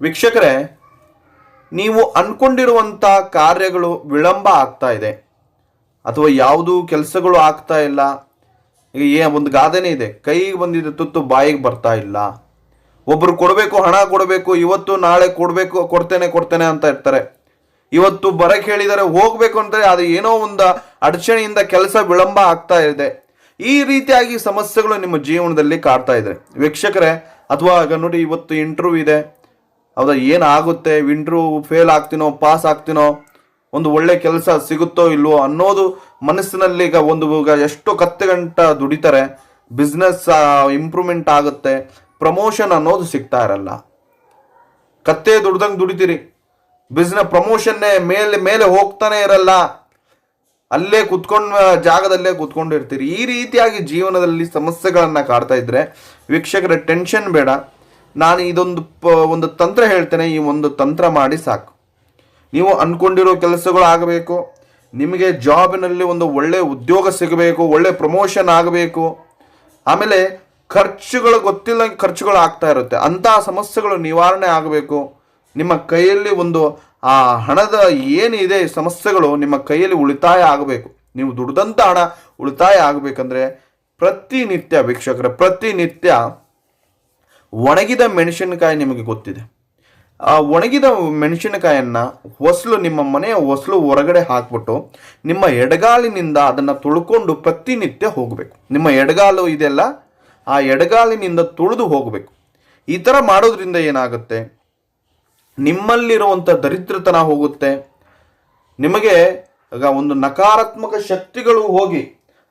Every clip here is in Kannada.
ವೀಕ್ಷಕರೇ, ನೀವು ಅನ್ಕೊಂಡಿರುವಂತ ಕಾರ್ಯಗಳು ವಿಳಂಬ ಆಗ್ತಾ ಇದೆ. ಅಥವಾ ಯಾವುದು ಕೆಲಸಗಳು ಆಗ್ತಾ ಇಲ್ಲ. ಈಗ ಏ, ಒಂದು ಗಾದೆನೇ ಇದೆ. ಕೈಗೆ ಬಂದಿದ್ದ ತುತ್ತು ಬಾಯಿಗೆ ಬರ್ತಾ ಇಲ್ಲ. ಒಬ್ರು ಕೊಡಬೇಕು, ಹಣ ಕೊಡಬೇಕು, ಇವತ್ತು ನಾಳೆ ಕೊಡಬೇಕು, ಕೊಡ್ತೇನೆ ಕೊಡ್ತೇನೆ ಅಂತ ಇರ್ತಾರೆ. ಇವತ್ತು ಬರಕ್ಕೆ ಹೇಳಿದರೆ ಹೋಗ್ಬೇಕು ಅಂದರೆ ಅದು ಏನೋ ಒಂದು ಅಡಚಣೆಯಿಂದ ಕೆಲಸ ವಿಳಂಬ ಆಗ್ತಾ ಇದೆ. ಈ ರೀತಿಯಾಗಿ ಸಮಸ್ಯೆಗಳು ನಿಮ್ಮ ಜೀವನದಲ್ಲಿ ಕಾಡ್ತಾ ಇದೆ ವೀಕ್ಷಕರೇ, ಅಥವಾ ನೋಡಿ, ಇವತ್ತು ಇಂಟರ್ವ್ಯೂ ಇದೆ. ಹೌದಾ? ಏನಾಗುತ್ತೆ? ವಿಂಡ್ರು ಫೇಲ್ ಆಗ್ತೀನೋ ಪಾಸ್ ಆಗ್ತೀನೋ? ಒಂದು ಒಳ್ಳೆ ಕೆಲಸ ಸಿಗುತ್ತೋ ಇಲ್ವೋ ಅನ್ನೋದು ಮನಸ್ಸಿನಲ್ಲಿ ಈಗ ಒಂದು ಈಗ ಎಷ್ಟು ಕತ್ತೆ ಗಂಟ ದುಡಿತಾರೆ ಬಿಸ್ನೆಸ್ ಇಂಪ್ರೂವ್ಮೆಂಟ್ ಆಗುತ್ತೆ. ಪ್ರಮೋಷನ್ ಅನ್ನೋದು ಸಿಗ್ತಾ ಇರಲ್ಲ. ಕತ್ತೆ ದುಡ್ದಂಗೆ ದುಡಿತೀರಿ. ಬಿಸ್ನೆಸ್ ಪ್ರಮೋಷನ್ನೇ ಮೇಲೆ ಮೇಲೆ ಹೋಗ್ತಾನೆ ಇರಲ್ಲ. ಅಲ್ಲೇ ಕುತ್ಕೊಂಡ, ಜಾಗದಲ್ಲೇ ಕುತ್ಕೊಂಡಿರ್ತೀರಿ. ಈ ರೀತಿಯಾಗಿ ಜೀವನದಲ್ಲಿ ಸಮಸ್ಯೆಗಳನ್ನು ಕಾಡ್ತಾ ಇದ್ರೆ ವೀಕ್ಷಕರ ಟೆನ್ಷನ್ ಬೇಡ. ನಾನು ಇದೊಂದು ಪ, ಒಂದು ತಂತ್ರ ಹೇಳ್ತೇನೆ, ಈ ಒಂದು ತಂತ್ರ ಮಾಡಿ ಸಾಕು. ನೀವು ಅಂದ್ಕೊಂಡಿರೋ ಕೆಲಸಗಳು ಆಗಬೇಕು, ನಿಮಗೆ ಜಾಬಿನಲ್ಲಿ ಒಂದು ಒಳ್ಳೆ ಉದ್ಯೋಗ ಸಿಗಬೇಕು, ಒಳ್ಳೆ ಪ್ರಮೋಷನ್ ಆಗಬೇಕು, ಆಮೇಲೆ ಖರ್ಚುಗಳು ಗೊತ್ತಿಲ್ಲ, ಖರ್ಚುಗಳು ಆಗ್ತಾ ಇರುತ್ತೆ. ಅಂತಹ ಸಮಸ್ಯೆಗಳು ನಿವಾರಣೆ ಆಗಬೇಕು. ನಿಮ್ಮ ಕೈಯಲ್ಲಿ ಒಂದು, ಆ ಹಣದ ಏನಿದೆ ಸಮಸ್ಯೆಗಳು ನಿಮ್ಮ ಕೈಯಲ್ಲಿ ಉಳಿತಾಯ ಆಗಬೇಕು. ನೀವು ದುಡ್ದಂಥ ಹಣ ಉಳಿತಾಯ ಆಗಬೇಕಂದ್ರೆ ಪ್ರತಿನಿತ್ಯ ವೀಕ್ಷಕರ, ಪ್ರತಿನಿತ್ಯ ಒಣಗಿದ ಮೆಣಸಿನಕಾಯಿ ನಿಮಗೆ ಗೊತ್ತಿದೆ. ಆ ಒಣಗಿದ ಮೆಣಸಿನಕಾಯನ್ನು ಹೊಸಲು ನಿಮ್ಮ ಮನೆಯ ಹೊಸಲು ಹೊರಗಡೆ ಹಾಕ್ಬಿಟ್ಟು ನಿಮ್ಮ ಎಡಗಾಲಿನಿಂದ ಅದನ್ನು ತುಳ್ಕೊಂಡು ಪ್ರತಿನಿತ್ಯ ಹೋಗಬೇಕು. ನಿಮ್ಮ ಎಡಗಾಲು ಇದೆಲ್ಲ ಆ ಎಡಗಾಲಿನಿಂದ ತುಳಿದು ಹೋಗಬೇಕು. ಈ ಥರ ಮಾಡೋದ್ರಿಂದ ಏನಾಗುತ್ತೆ? ನಿಮ್ಮಲ್ಲಿರುವಂಥ ದರಿದ್ರತನ ಹೋಗುತ್ತೆ. ನಿಮಗೆ ಈಗ ಒಂದು ನಕಾರಾತ್ಮಕ ಶಕ್ತಿಗಳು ಹೋಗಿ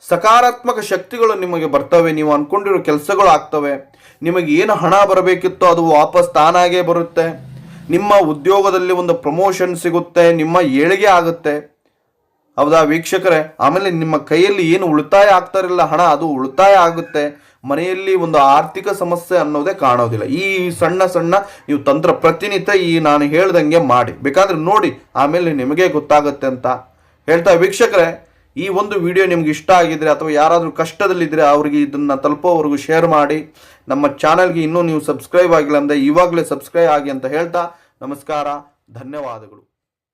ಸಕಾರಾತ್ಮಕ ಶಕ್ತಿಗಳು ನಿಮಗೆ ಬರ್ತವೆ, ನೀವು ಅನ್ಕೊಂಡಿರೋ ಕೆಲಸಗಳು ಆಗ್ತವೆ. ನಿಮಗೆ ಏನು ಹಣ ಬರಬೇಕಿತ್ತೋ ಅದು ವಾಪಸ್ ತಾನಾಗೇ ಬರುತ್ತೆ. ನಿಮ್ಮ ಉದ್ಯೋಗದಲ್ಲಿ ಒಂದು ಪ್ರಮೋಷನ್ ಸಿಗುತ್ತೆ, ನಿಮ್ಮ ಏಳಿಗೆ ಆಗುತ್ತೆ. ಹೌದಾ ವೀಕ್ಷಕರೇ? ಆಮೇಲೆ ನಿಮ್ಮ ಕೈಯಲ್ಲಿ ಏನು ಉಳಿತಾಯ ಆಗ್ತಾರಿಲ್ಲ ಹಣ, ಅದು ಉಳಿತಾಯ ಆಗುತ್ತೆ. ಮನೆಯಲ್ಲಿ ಒಂದು ಆರ್ಥಿಕ ಸಮಸ್ಯೆ ಅನ್ನೋದೇ ಕಾಣೋದಿಲ್ಲ. ಈ ಸಣ್ಣ ಸಣ್ಣ ನೀವು ತಂತ್ರ ಪ್ರತಿನಿತ್ಯ ಈ ನಾನು ಹೇಳ್ದಂಗೆ ಮಾಡಿ. ಬೇಕಾದ್ರೆ ನೋಡಿ, ಆಮೇಲೆ ನಿಮಗೆ ಗೊತ್ತಾಗುತ್ತೆ ಅಂತ. ಹೇಳ್ತಾ ವೀಕ್ಷಕರೇ ಈ ಒಂದು ವಿಡಿಯೋ ನಿಮ್ಗೆ ಇಷ್ಟ ಆಗಿದ್ರೆ ಅಥವಾ ಯಾರಾದರೂ ಕಷ್ಟದಲ್ಲಿದ್ದರೆ ಅವ್ರಿಗೆ ಇದನ್ನು ತಲುಪೋವರೆಗೂ ಶೇರ್ ಮಾಡಿ. ನಮ್ಮ ಚಾನಲ್ಗೆ ಇನ್ನೂ ನೀವು ಸಬ್ಸ್ಕ್ರೈಬ್ ಆಗಿಲ್ಲ ಅಂದರೆ ಇವಾಗಲೇ ಸಬ್ಸ್ಕ್ರೈಬ್ ಆಗಿ ಅಂತ ಹೇಳ್ತಾ ನಮಸ್ಕಾರ, ಧನ್ಯವಾದಗಳು.